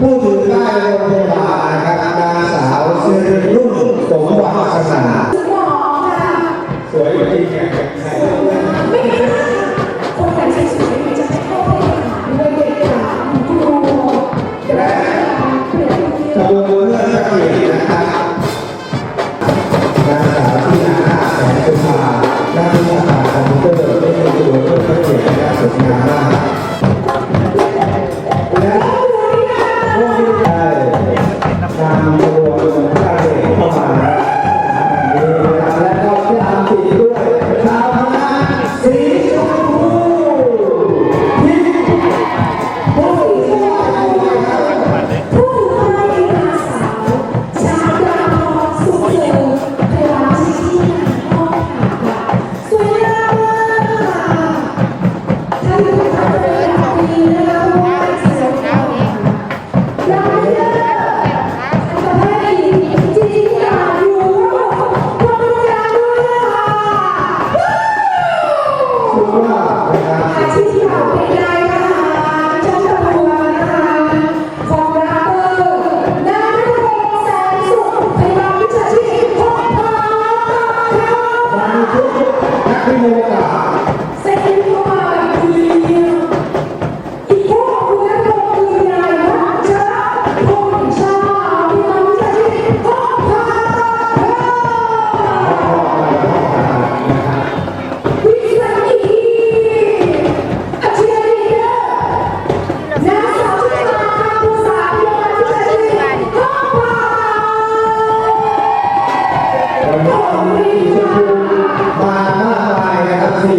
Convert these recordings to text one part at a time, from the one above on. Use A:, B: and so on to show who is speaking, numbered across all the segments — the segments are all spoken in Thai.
A: ผู้ถือป้ายโรงพยาบาลครัาสาวสื้อรุ่งสมหวังศาสนาสวยจริงเนี่ย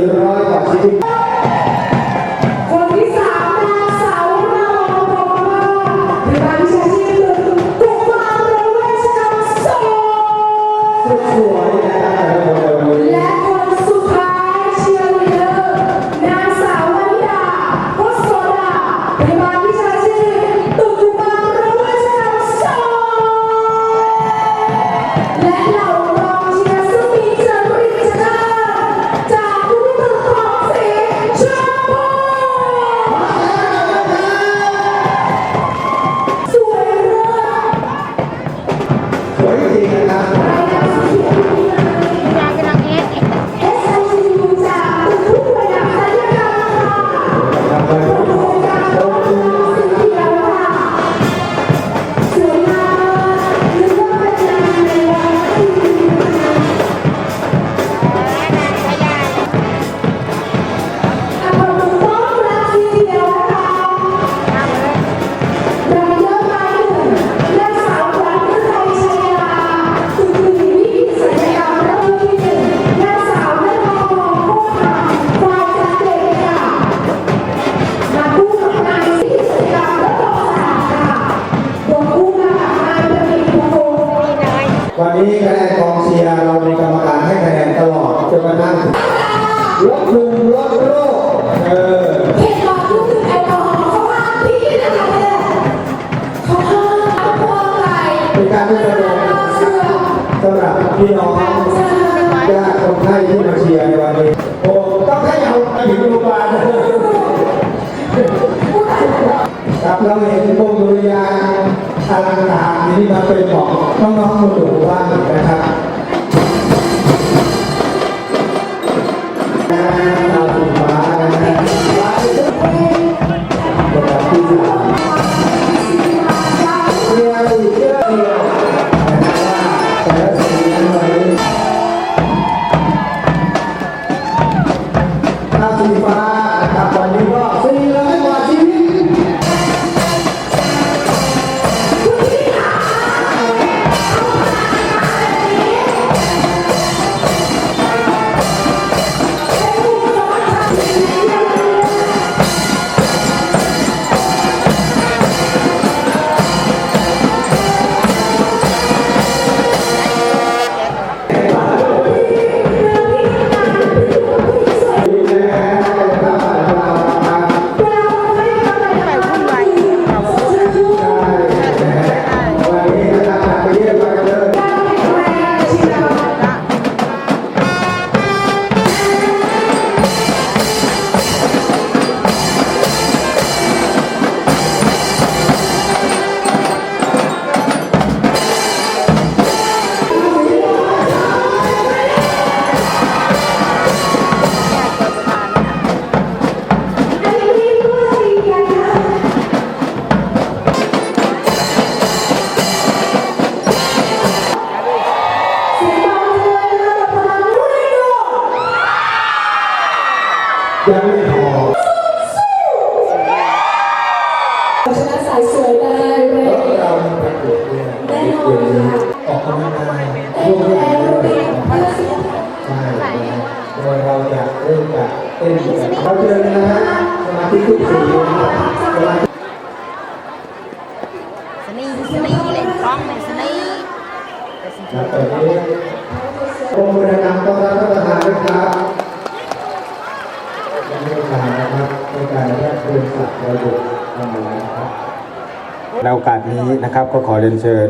B: Seigneur, parce que ยังไม่
A: พอชนะสายสวยได้
B: เลยแล้วเรน่
A: น
B: อนค่ะออ
A: กกำ
B: ลังกายร่วม
A: ด้แอ
B: โรกเป็นใช่นะโดย
A: เราจะเริ่มจากเต้นเราเจอกันนะฮะสมาธิทุกสี่นะครับสมาธิ
C: สนีสนีเล่นกล้องเลยสนี
A: แล้วเปิดนี้องค์ประธานต้องรับประทานนะครับ การนะครับในการแยกบริษัทระบบทำอะไรนะครับในโอกาสนี้นะครับก็ขอเรียนเชิญ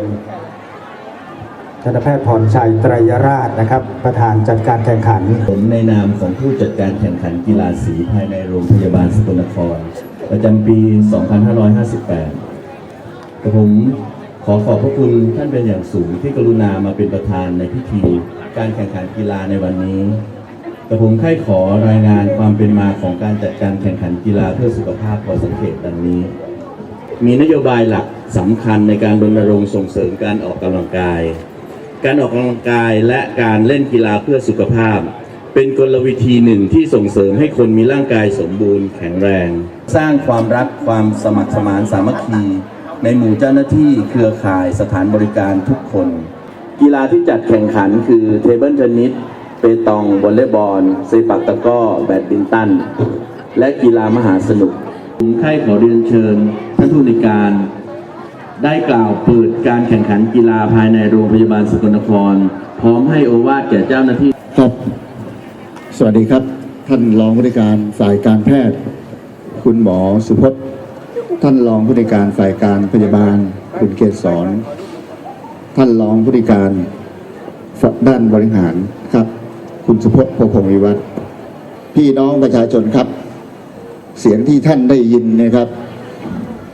A: ทันตแพทย์พรชัยไตรยราชนะครับ ประธานจัดการแข่งขัน
D: ผมในนามของผู้จัดการแข่งขันกีฬาสีภายในโรงพยาบาลสกลนคร ประจำปี 2558กระผมขอขอบพระคุณท่านเป็นอย่างสูงที่กรุณามาเป็นประธานในพิธี การแข่งขันกีฬาในวันนี้ กระผมใคร่ขอรายงานความเป็นมาของการจัดการแข่งขันกีฬาเพื่อสุขภาพพอสังเกตดังนี้ มีนโยบายหลักสำคัญในการรณรงค์ส่งเสริมการออกกำลังกาย การออกกำลังกายและการเล่นกีฬาเพื่อสุขภาพ เป็นกลวิธีหนึ่งที่ส่งเสริมให้คนมีร่างกายสมบูรณ์แข็งแรง สร้างความรักความสมัครสมานสามัคคีในหมู่เจ้าหน้าที่เครือข่ายสถานบริการทุกคน กีฬาที่จัดแข่งขันคือเทเบิลเทนนิส เปตองวอลเลย์บอลเซปักตะก้อแบดมินตัน และกีฬามหาสนุกผมใคร่ขอเรียนเชิญท่านผู้ในการ ได้กล่าวเปิดการแข่งขันกีฬาภายในโรงพยาบาลสกลนคร พร้อมให้โอวาทแก่เจ้าหน้าที่
E: ครับ สวัสดีครับ ท่านรองผู้ในการฝ่ายการแพทย์ คุณหมอสุพจน์ ท่านรองผู้ในการฝ่ายการพยาบาล คุณเกศรท่านรองผู้ในการฝ่ายด้านบริหารครับ คุณสุพจน์พพงศ์วิวัฒน์พี่น้องประชาชนครับ เสียงที่ท่านได้ยินนะครับ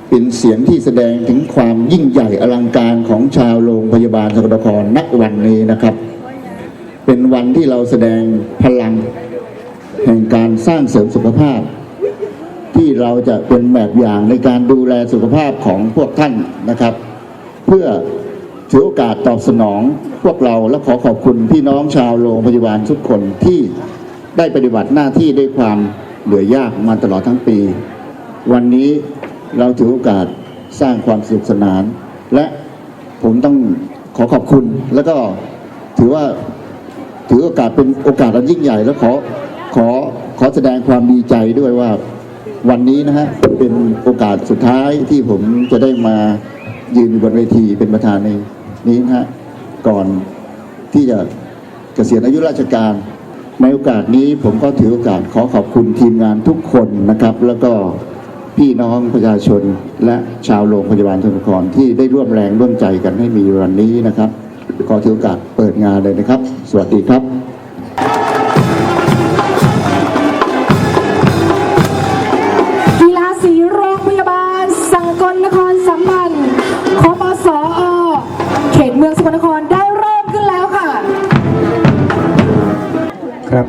E: เป็นเสียงที่แสดงถึงความยิ่งใหญ่อลังการของชาวโรงพยาบาลสกลนครณวันนี้นะครับ เป็นวันที่เราแสดงพลัง แห่งการสร้างเสริมสุขภาพ ที่เราจะเป็นแบบอย่างในการดูแลสุขภาพของพวกท่านนะครับ เพื่อ ถือโอกาสตอบสนองพวกเราและขอขอบคุณพี่น้องชาวโรงพยาบาลทุกคนที่ได้ปฏิบัติหน้าที่ด้วยความเหนื่อยยากมาตลอดทั้งปี วันนี้เราถือโอกาสสร้างความสนุกสนาน และผมต้องขอขอบคุณ แล้วก็ถือว่าถือโอกาสเป็นโอกาสอันยิ่งใหญ่ แล้วขอขอขอแสดงความดีใจด้วยว่าวันนี้นะฮะเป็นโอกาสสุดท้ายที่ผมจะได้มายืนอยู่บนเวทีเป็นประธานใน นี้นะฮะก่อนที่จะเกษียณอายุราชการ ในโอกาสนี้ผมก็ถือโอกาสขอขอบคุณทีมงานทุกคนนะครับ แล้วก็พี่น้องประชาชนและชาวโรงพยาบาลชนครที่ได้ร่วมแรงร่วมใจกันให้มีวันนี้นะครับ ขอถือโอกาสเปิดงานเลยนะครับ สวัสดีครับ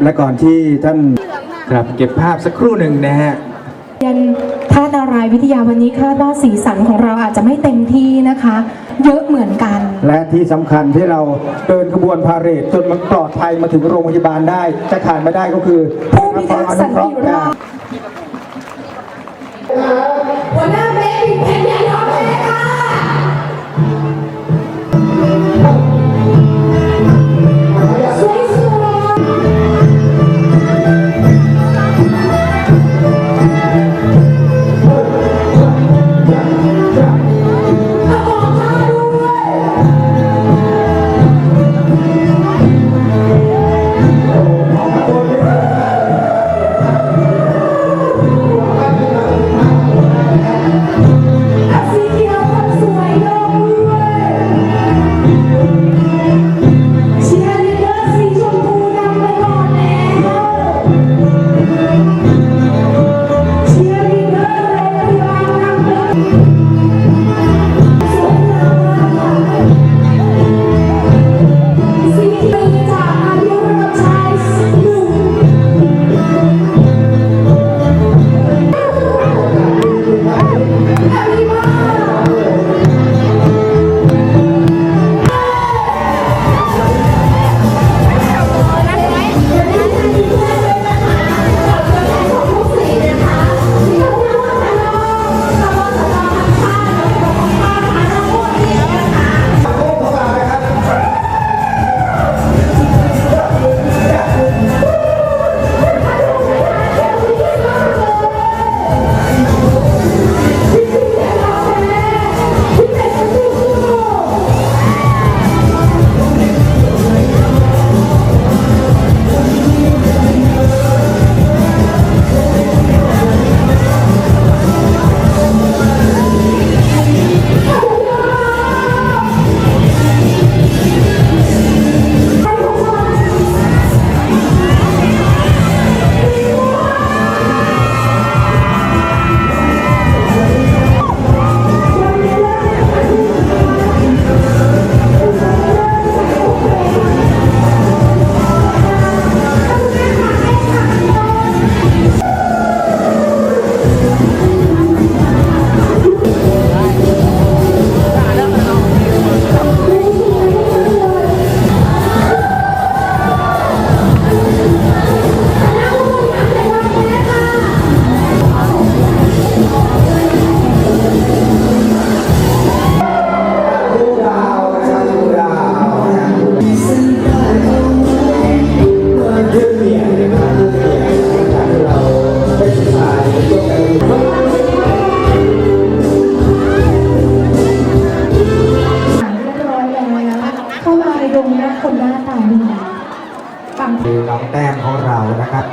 B: และ
A: ก่อนที่ท่านครับเก็บภาพสักครู่หนึ่งนะฮะ
B: เรียนท่านารายณ์วิทยาวันนี้คาดว่าสีสันของเราอาจจะไม่เต็มที่นะคะ เยอะเหมือนกัน
A: และที่สำคัญที่เราเดินขบวนพาเหรดจนมันปลอดภัยมาถึงโรงพยาบาลได้ จะขาดไม่ได้ก็คือ
B: ผู้พิทักษ์สันติราษฎร์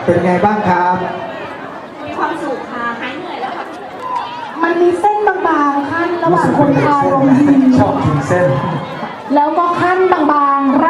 A: เป็นไงบ้างครับ
C: มีความสุขค่ะหายเหนื่อยแล้วค่ะ
B: มันมีเส้นบางๆขั้นระหว่างคนทาลงยิม
A: ชอบกินเส้น
B: แล้วก็ขั้นบางๆ